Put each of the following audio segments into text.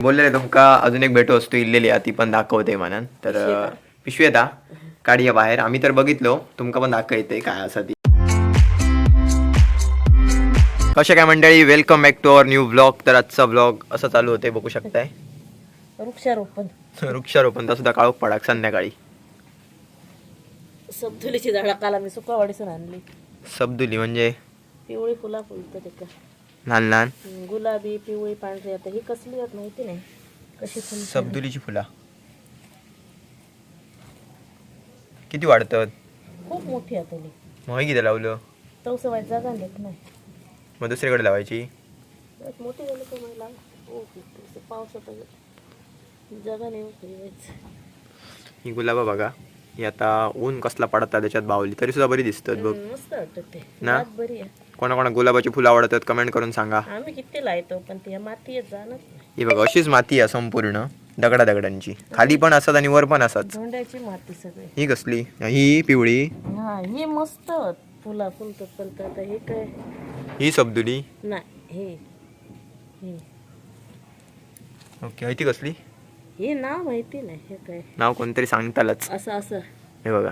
बोललेले तुमका अजून एक भेटू वस्तू इल्लेली आहे ती पण दाखवते म्हणून. तर पिशवी येता. काढूया बाहेर. आम्ही तर बघितलो तुमका पण दाखवते काय असा ती. कशा काय मंडळी welcome back to our new blog तर आजचा ब्लॉग असं चालू होते बघू शकताय. वृक्षारोपण. वृक्षारोपण सुद्धा काळोख पडाक संध्याकाळी. सबधुलीची झाडा काल आम्ही सुकावाडीसून आणली. सबदुली म्हणजे? पिवळी फुला फुलतात एका लहान लहान. गुलाबी पिवळी पांढरी आता ही कसली आहेत माहिती नाही. कशी फुल सबदुलीची फुला. किती वाढतात? खूप मोठी आहे तुली मग किती लावलं? तवसं जागा नेत नाही. मग दुसरीकडे लावायची? त्यात मोठी झाली का मला हो पावसात जागा नाही फिरवायचं ही गुलाबा बघा. ही आता ऊन कसला पडता त्याच्यात बावली. तरी सुद्धा बरी दिसतात बघ. मस्त वाटत ते. ना? रात बरी आहे. कोणा कोणा गुलाबाची फुलं आवडतात कमेंट करून सांगा. आम्ही किती लायतो पण ती माती ही बघा अशीच माती आहे संपूर्ण दगडा दगडांची खाली पण असतात आणि वर पण असतात. झोंड्याची माती सगळी. ही कसली? ही पिवळी. हा ही मस्त फुला फुलतात पण आता हे काय? ही सबदुली नाही हे. ओके ती कसली? हे नाव माहिती नाही हे काय? नाव कोणतरी सांगतालच. असं असं. हे बघा.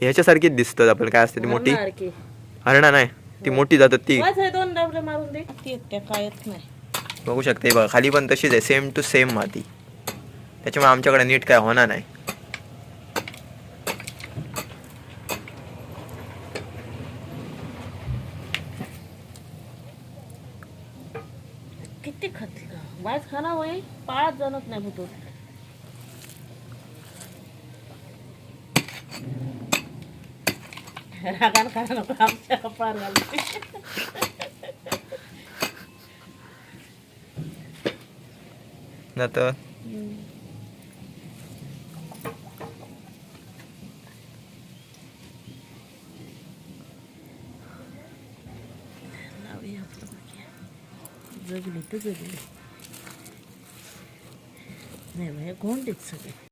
ह्याच्यासारखीच दिसतात आपल्याला काय असते ती मोठी? हरणा नाही. ती मोठी जातात ती. हे दोन डबले मारून दे. ती काय येत नाही. बघू शकते बघा खाली पण तशीच आहे सेम टू सेम माती. त्याच्यामुळे आमच्याकडे नीट काय होणार नाही. किती खाते वाच खाना होई पाळत जाणत नाही भुतो रागान खाना नको आमच्या कपाळ घालते ना तर लावूया आपलं बाकी. जगली तर जगली नाही बाय गोंडीत सगळे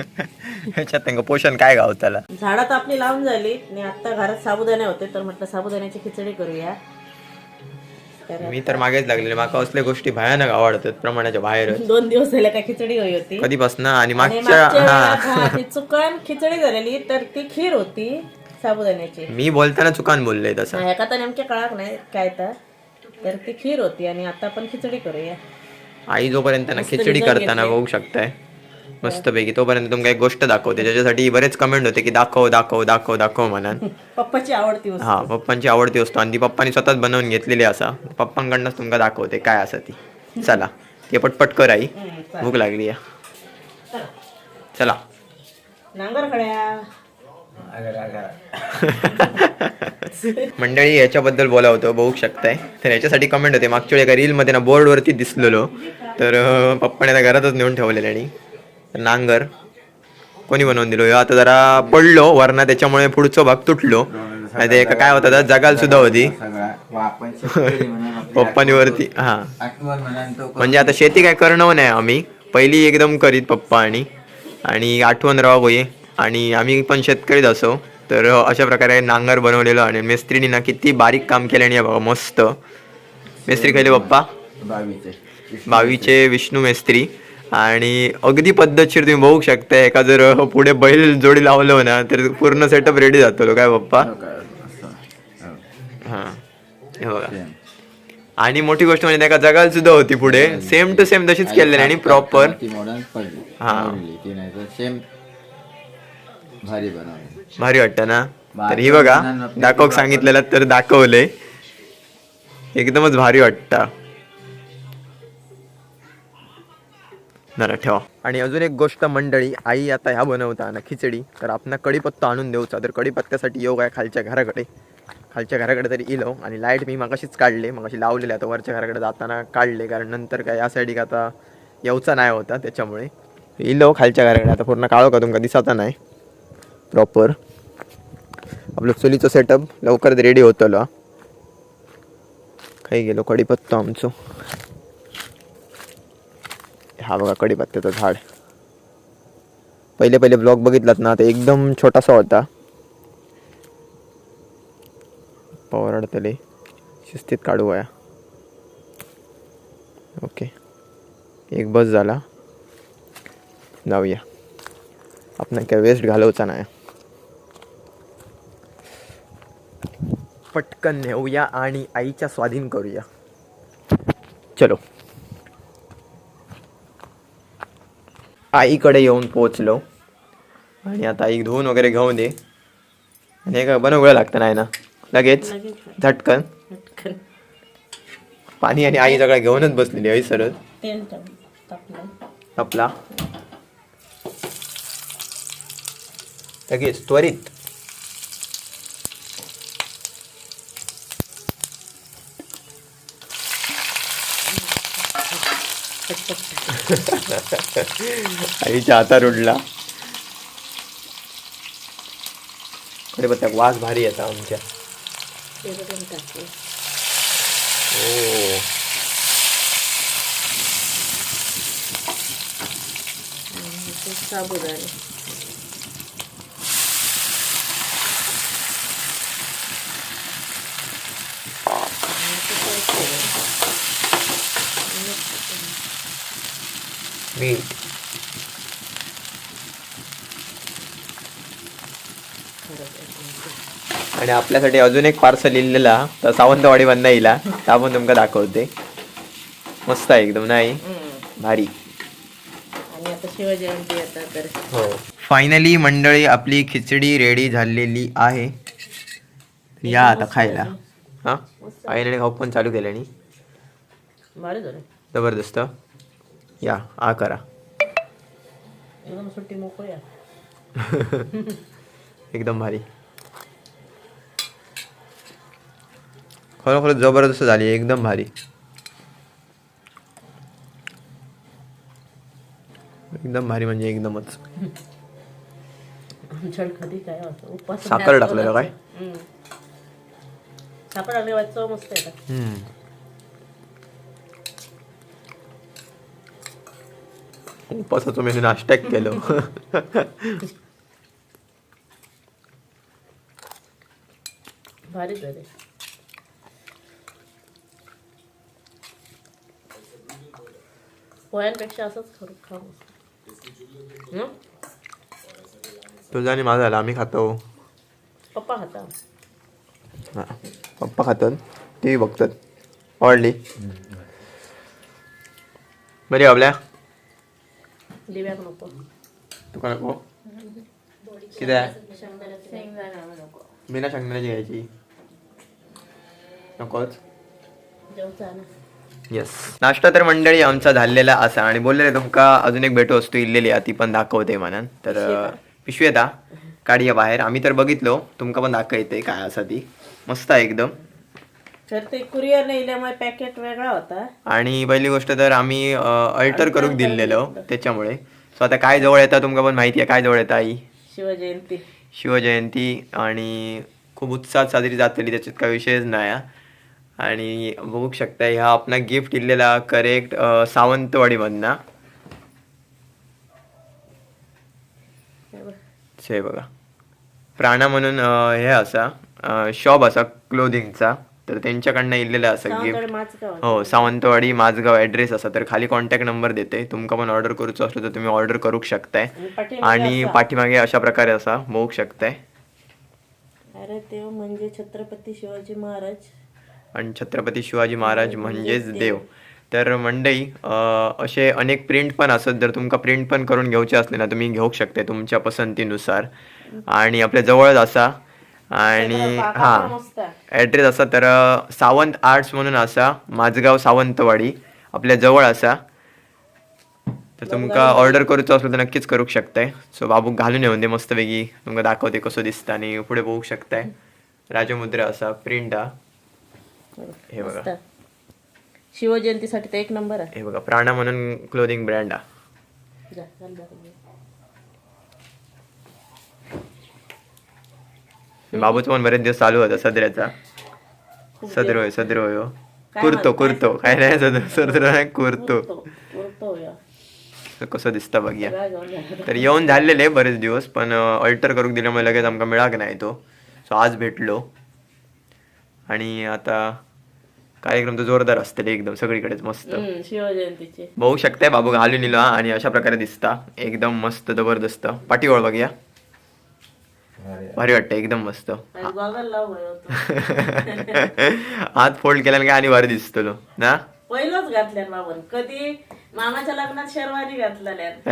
ह्याच्यात त्यांना पोषण काय गाव त्याला? झाडात आपली लावून झाली. आणि आता घरात साबुदाणे होते तर म्हटलं साबुदाण्याची खिचडी करूया. मी तर मागेच लागलेले. माका असल्या गोष्टी भयानक आवडतात प्रमाणाच्या बाहेर दोन दिवस झाले का खिचडी होई होती. कधीपासून आणि आणि मागच्या हा. चुकन खिचडी झालेली तर ती खीर होती साबुदाण्याची. मी बोलताना चुकान बोलले तसं. ह्याका तर नेमक्या कळाक नाही काय तर. तर ती खीर होती आणि आता आपण खिचडी करूया. आई जोपर्यंत ना खिचडी करताना बघू शकताय मस्तपैकी तोपर्यंत तुमका एक गोष्ट दाखवते ज्याच्यासाठी बरेच कमेंट होते की दाखव दाखव दाखव दाखव म्हणा पप्पाची आवडती वस्तू. हा पप्पांची आवडती वस्तू. आणि ती पप्पांनी स्वतःच बनवून घेतलेली असा. पप्पांकडनंच तुमका दाखवते काय असा ती. चला ते पटपट कर आई. भूक लागली आहे. चला. चला नांगर खड्या. मंडळी याच्याबद्दल बोला होतं बघू शकताय. तर याच्यासाठी कमेंट होते. मागच्या वेळी एका रीलमध्ये ना बोर्डवरती दिसलेलो. तर पप्पाने घरातच नेऊन ठेवलेलं आणि नांगर. कोणी बनवून दिलो? आता जरा पडलो वरना त्याच्यामुळे पुढचा भाग तुटलो. नाही ते एका काय होता जगाल सुद्धा होती. सगळा व आपण शेतकरी म्हणून आपल्या पप्पानी वरती हा म्हणजे आता शेती काय करणं नाही आम्ही. पहिली एकदम करीत पप्पा आणि आणि आठवण राहा होई आणि आम्ही पण शेतकरीच असो. तर अशा प्रकारे नांगर बनवलेलो आणि मेस्त्रीनी ना किती बारीक काम केलं आणि बघा मस्त. मेस्त्री खाली पप्पा? बावीचे बावीचे विष्णू मेस्त्री. आणि अगदी पद्धतशीर तुम्ही बघू शकता एका जर पुढे बैल जोडी लावलं ना तर पूर्ण सेटअप रेडी जातो काय पप्पा हो. आणि मोठी गोष्ट म्हणजे त्या जगाल सुद्धा होती पुढे. सेम टू सेम तशीच केलेली आणि प्रॉपर हा. सेम भारी भारी वाटतं ना? तर ही बघा दाखव सांगितलेलं तर दाखवले एकदमच भारी वाटतं. नरा ठेवा. आणि अजून एक गोष्ट मंडळी आई आता ह्या बनवता ना खिचडी तर आपण कढीपत्ता आणून देऊचा तर कडीपत्त्यासाठी योग आहे खालच्या घराकडे. खालच्या घराकडे तरी इलो. आणि लाइट मी मागाशीच काढले. मागाशी लावलेले आता वरच्या घराकडे जाताना काढले. कारण नंतर काय या साईडिक आता येऊचा नाही होता त्याच्यामुळे. इलो खालच्या घराकडे. आता पूर्ण काळो का तुमका दिसाचा नाही. प्रॉपर आपलं चुलीचं सेटअप लवकरच रेडी होतलो. खाई गेलो कढीपत्ता आमचो. हा बघा कडीपत्त्याचं झाड. पहिले पहिले ब्लॉग बघितलात ना ते एकदम छोटासा होता. पवरडतले. शिस्तीत काढू वया. ओके. एक बस झाला. जाऊया. आपण काय वेस्ट घालवचा नाही. पटकन नेऊया आणि आईच्या स्वाधीन करूया. चलो. आईकडे येऊन पोचलो. आणि आता आई धुवून वगैरे घेऊन दे. आणि हे काय बनवलं लागतं नाही ना? लगेच? लगेच. झटकन? पटकन पाणी आणि आई सगळं घेऊनच बसलेली आई सरळ. तेल टाक- टाकलं आपला लगेच त्वरित. आईच्या हातात उडला. कडे बघ वास भारी येता आमच्या. ओ ते साबुदाणे आणि ते परत ठेवायचं. मीठ आणि आपल्यासाठी अजून एक पार्सल इल्लेला तर सावंतवाडी बंदा येईला तर आपण तुमका दाखवते. मस्त आहे एकदम नाही. भारी. हो. फायनली मंडळी आपली खिचडी रेडी झालेली आहे. या आता खायला. हा? आईने खाऊ पण चालू केल्याने जबरदस्त. या आ करा. एकदम सुट्टी मोकळी आहे. एकदम भारी. खरोखर जबरदस्त झाली एकदम भारी. एकदम भारी म्हणजे एकदमच. कधी काय साखर टाकलेलं काय? साखर टाकली चव मस्त येतात उपासाचं मेनू नाश्त्याक केलो भारी झाले पोह्यांपेक्षा असंच खरं खाऊ हं? तुझा आणि माझा झाला आम्ही खातो पप्पा खाता हा. पप्पा खातात टी व्ही बघतात आवडली बरी आपल्या दिव्याक नको तुका नको किती आहे शेंगदाणा नको बिना शेंगदाण्याची घ्यायची नकोच जेवचा ना येस नाश्ता तर मंडळी आमचा झालेला असा आणि बोललेले तुमका अजून एक भेट वस्तू इल्लेली आहे ती पण दाखवते म्हणून तर पिशवी येता काढूया बाहेर आम्ही तर बघितलो तुमका पण दाखवते काय असा ती मस्त आहे एकदम तर ते कुरिअर नेल्यामुळे पॅकेट वेगळा होता. आणि पहिली गोष्ट तर आम्ही अल्टर करूक दिलेलो त्याच्यामुळे. सो आता काय जवळ येतं तुमका पण माहिती आहे काय जवळ येतं आई? शिवजयंती. शिवजयंती आणि खूप उत्साहात साजरी जातली त्याच्यात काही विषयच नाही. आणि बघू शकता ह्या आपला गिफ्ट दिलेला करेक्ट सावंतवाडीमधना. हे बघ. हे बघा. प्राणा म्हणून हे असा शॉप असा क्लोदिंगचा तर त्यांच्याकडनं इल्लेला असा गिफ्ट हो सावंतवाडी माझगाव ॲड्रेस असा. तर खाली कॉन्टॅक्ट नंबर देते. तुमका पण ऑर्डर करूचं असलं तर तुम्ही ऑर्डर करू शकताय. आणि पाठीमागे अशा प्रकारे असा बघू शकताय. अरे देव म्हणजे छत्रपती शिवाजी महाराज. आणि छत्रपती शिवाजी महाराज म्हणजेच देव. तर मंडई असे अनेक प्रिंट पण असत. जर तुमका प्रिंट पण करून घेऊचे असले ना तुम्ही घेऊ शकते तुमच्या पसंतीनुसार. आणि आपल्या जवळच असा आणि हा. ॲड्रेस असा तर सावंत आर्ट्स म्हणून असा माझगाव सावंतवाडी आपल्या जवळ असा. तर तुमका ऑर्डर करूचं असलं तर नक्कीच करू शकताय. सो बाबू घालून येऊन दे मस्तपैकी. तुमका दाखवते कसं दिसतं आणि पुढे बघू शकताय. राजमुद्रा असा प्रिंट हा. हे बघा. शिवजयंतीसाठी तर एक नंबर आहे. हे बघा प्राणा म्हणून क्लोदिंग ब्रँड हा. बाबूचं पण बरेच दिवस चालू होता सदऱ्याचा. सदर होय सदर होय हो. कुर्तो? कुर्तो. काय नाही सदर सदर नाही कुर्तो. कसं दिसतं बघूया. तर येऊन झालेले बरेच दिवस पण अल्टर करून दिल्यामुळे लगेच आमका मिळाक नाही तो. सो आज भेटलो. आणि आता कार्यक्रम तर जोरदार असतले एकदम सगळीकडेच मस्त. शिवजयंतीचे. बघू शकताय बाबू घालून इलो आणि अशा प्रकारे दिसता. एकदम मस्त जबरदस्त. पाठी ओळ बघूया भारी वाटतं एकदम मस्त. होतं. फोल्ड केल्याने काय आणि भारी दिसतलो ना? पहिलंच घातल्यान मामन कधी मामाच्या लग्नात शेरवानी घातलेल्या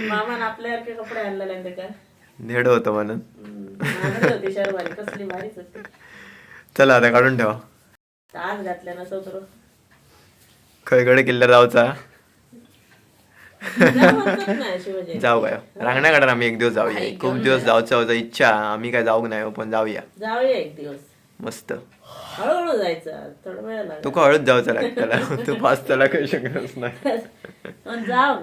मामान आपल्यासारखे कपडे आणलेले ते का? धेड होतं म्हणून. शेरवानी कसली भारीच होती. चला आता काढून ठेवा. आज घातल्या ना सत्र खळगडे किल्ल्यावर जाऊचा. नाही शिवजयंती जाऊ काय रांगणाकडे आम्ही एक दिवस जाऊया. खूप दिवस जाऊचं होतं इच्छा. आम्ही काय जाऊ नाही पण जाऊया. जाऊया एक दिवस. मस्त. हळूहळू जायचं. थोडा वेळ लागला. तुका हळूच जाऊचं लागतं तू पाच त्याला काही शकतच नाही. पण जाऊ.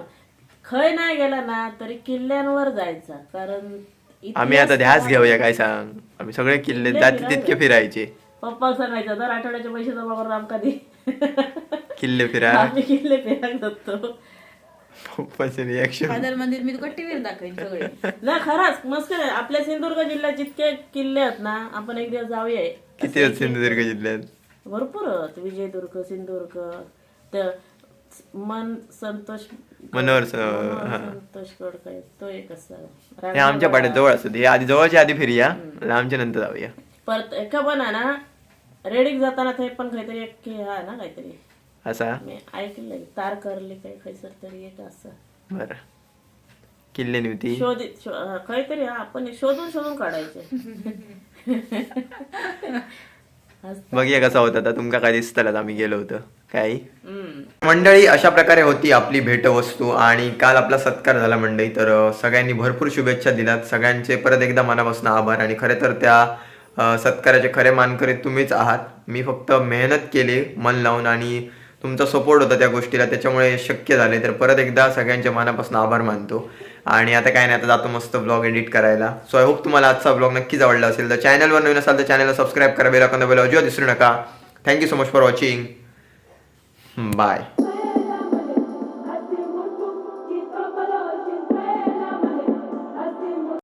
खय नाही गेला ना तरी किल्ल्यांवर जायचा. कारण आम्ही आता ध्यास घेऊया काय सांग? आम्ही सगळे किल्ले जाते तितके फिरायचे. पप्पा सांगायचं दर आठवड्याचे पैसे जमा करून आमका दे किल्ले फिरा. आम्ही किल्ले फिरायला जातो. पप्पाचे रिॲक्शन फादर मंदिर मी तुका टीव्हीवर दाखवेन सगळे. ना खराच मस्त आहे. आपल्या सिंधुदुर्ग जिल्ह्यात जितके किल्ले आहेत ना आपण एक दिवस जाऊया. किती आहेत सिंधुदुर्ग जिल्ह्यात? भरपूर आहेत. विजयदुर्ग सिंधुदुर्ग तर मन संतोष मनोहर स- मनोहर हा. संतोष गडकरी तो एक असा. हे आमच्या पाड्यात जवळ असत हे आधी जवळच्या आधी फिरूया आमच्या नंतर जाऊया. परत एका पण आहे ना रेडीक जाताना ते पण काहीतरी एक हे आहे ना काहीतरी. असा? मी ऐकलंय तार करली काही खैसर तरी एक असं. बर. किल्ले निवती शोधित शो- काहीतरी हा, आपण शोधून शोधून काढायचे. बघूया कसा होता. आता तुमका काय दिसतलाच आम्ही गेलो होतो. काही हम्म. मंडळी अशा प्रकारे होती आपली भेटवस्तू आणि काल आपला सत्कार झाला मंडळी. तर अ, सगळ्यांनी भरपूर शुभेच्छा दिल्यात. सगळ्यांचे परत एकदा मनापासून आभार आणि खरे तर त्या अ, सत्काराचे खरे मानकरी तुम्हीच आहात. मी फक्त मेहनत केली मन लावून आणि तुमचा सपोर्ट होता त्या गोष्टीला त्याच्यामुळे शक्य झाले. तर परत एकदा सगळ्यांच्या मनापासून आभार मानतो. आणि आता काय नाही आता जातो मस्त ब्लॉग एडिट करायला. सो आय होप तुम्हाला आजचा ब्लॉग नक्कीच आवडला असेल. तर चॅनलवर नवीन असाल तर चॅनलला सबस्क्राईब करा बेल आयकॉन दाबायला अजिबात विसरू नका. Thank you so much for watching bye